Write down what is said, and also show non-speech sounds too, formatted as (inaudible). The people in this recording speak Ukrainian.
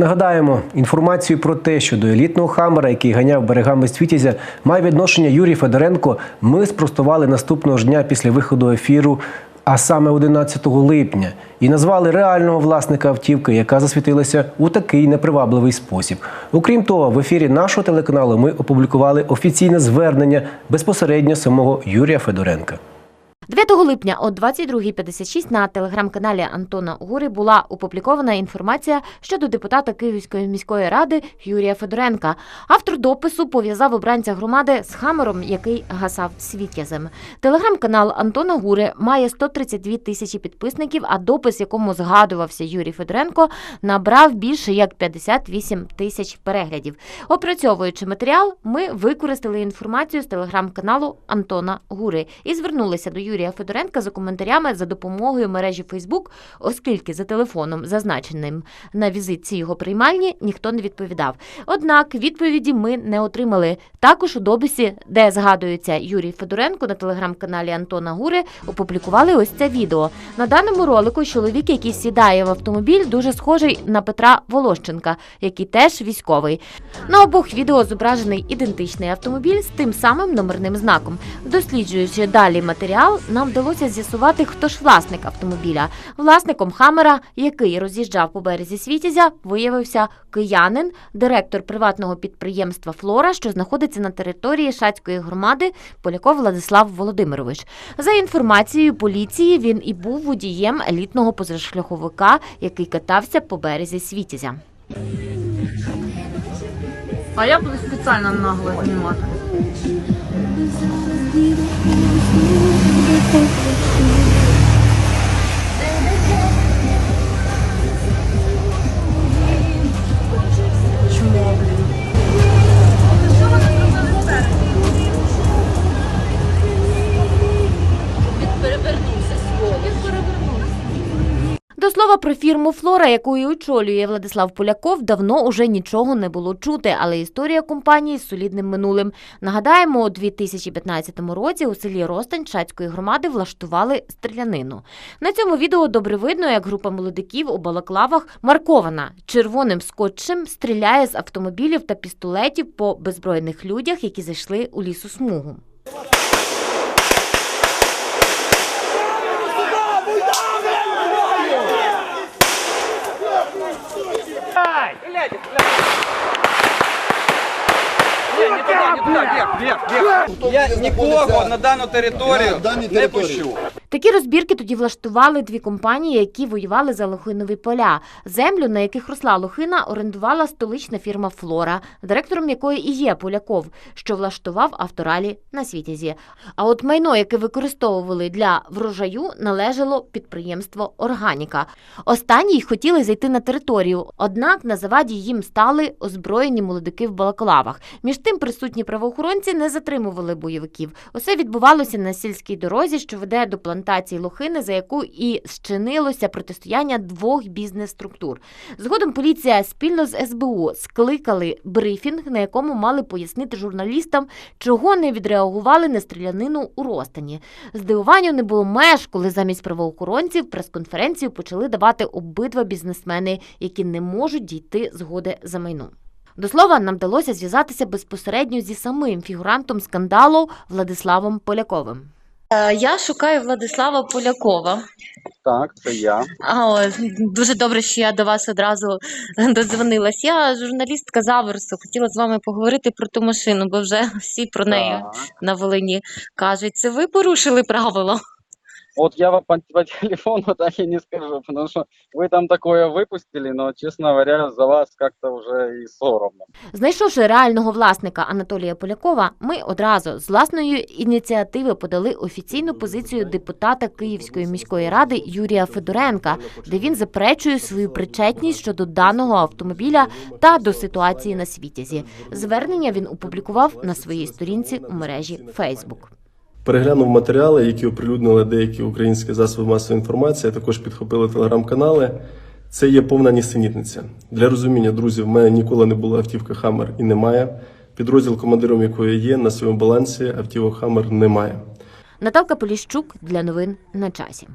Нагадаємо, інформацію про те, що до елітного хамера, який ганяв берегами Світязя, має відношення Юрій Федоренко, ми спростували наступного ж дня після виходу ефіру, а саме 11 липня, і назвали реального власника автівки, яка засвітилася у такий непривабливий спосіб. Окрім того, в ефірі нашого телеканалу ми опублікували офіційне звернення безпосередньо самого Юрія Федоренка. 9 липня о 22.56 на телеграм-каналі Антона Гури була опублікована інформація щодо депутата Київської міської ради Юрія Федоренка. Автор допису пов'язав обранця громади з хамером, який гасав світязем. Телеграм-канал Антона Гури має 132 тисячі підписників, а допис, якому згадувався Юрій Федоренко, набрав більше як 58 тисяч переглядів. Опрацьовуючи матеріал, ми використали інформацію з телеграм-каналу Антона Гури і звернулися до Юрія Федоренка за коментарями за допомогою мережі Фейсбук, оскільки за телефоном, зазначеним на візитці його приймальні, ніхто не відповідав. Однак відповіді ми не отримали. Також у дописі, де згадується Юрій Федоренко на телеграм-каналі Антона Гури, опублікували ось це відео. На даному ролику чоловік, який сідає в автомобіль, дуже схожий на Петра Волощенка, який теж військовий. На обох відео зображений ідентичний автомобіль з тим самим номерним знаком. Досліджуючи далі матеріал, нам вдалося з'ясувати, хто ж власник автомобіля. Власником Хамера, який роз'їжджав по березі Світязя, виявився киянин, директор приватного підприємства Флора, що знаходиться на території Шацької громади, Поляков Владислав Володимирович. За інформацією поліції, він і був водієм елітного позашляховика, який катався по березі Світязя. А я буду спеціально нагло знімати. Слова про фірму Флора, якою очолює Владислав Поляков, давно уже нічого не було чути, але історія компанії з солідним минулим. Нагадаємо, у 2015 році у селі Ростань Шацької громади влаштували стрілянину. На цьому відео добре видно, як група молодиків у балаклавах маркована червоним скотчем стріляє з автомобілів та пістолетів по беззбройних людях, які зайшли у лісосмугу. Я нікого на дану територію не пущу. Такі розбірки тоді влаштували дві компанії, які воювали за лохинові поля. Землю, на яких росла лохина, орендувала столична фірма Флора, директором якої і є Поляков, що влаштував авторалі на світязі. А от майно, яке використовували для врожаю, належало підприємство Органіка. Останні й хотіли зайти на територію, однак на заваді їм стали озброєні молодики в балаклавах. Між тим присутні правоохоронці не затримували бойовиків. Усе відбувалося на сільській дорозі, що веде до плантації лохини, за яку і зчинилося протистояння двох бізнес-структур. Згодом поліція спільно з СБУ скликали брифінг, на якому мали пояснити журналістам, чого не відреагували на стрілянину у Ростані. Здивуванню не було меж, коли замість правоохоронців прес-конференцію почали давати обидва бізнесмени, які не можуть дійти згоди за майно. До слова, нам вдалося зв'язатися безпосередньо зі самим фігурантом скандалу Владиславом Поляковим. Е, Я шукаю Владислава Полякова. Так, це я. А, дуже добре, що я до вас одразу (laughs) додзвонилась. Я журналістка Заверсу. Хотіла з вами поговорити про ту машину, бо вже всі про неї Так. на Волині кажуть. Це ви порушили правила? Вот я вам по, по телефону (laughs) так и не скажу, потому что вы там такое выпустили, но, честно говоря, за вас как-то уже и соромно. Знайшовши реального власника Анатолія Полякова, ми одразу з власної ініціативи подали офіційну позицію депутата Київської міської ради Юрія Федоренка, де він заперечує свою причетність щодо даного автомобіля та до ситуації на світязі. Звернення він опублікував на своїй сторінці у мережі Facebook. Переглянув матеріали, які оприлюднили деякі українські засоби масової інформації, а також підхопили телеграм-канали. Це є повна нісенітниця. Для розуміння, друзі, в мене ніколи не було автівки Хаммер і немає. Підрозділ, командиром якої є, на своєму балансі автівок Хаммер немає. Наталка Поліщук для новин на часі.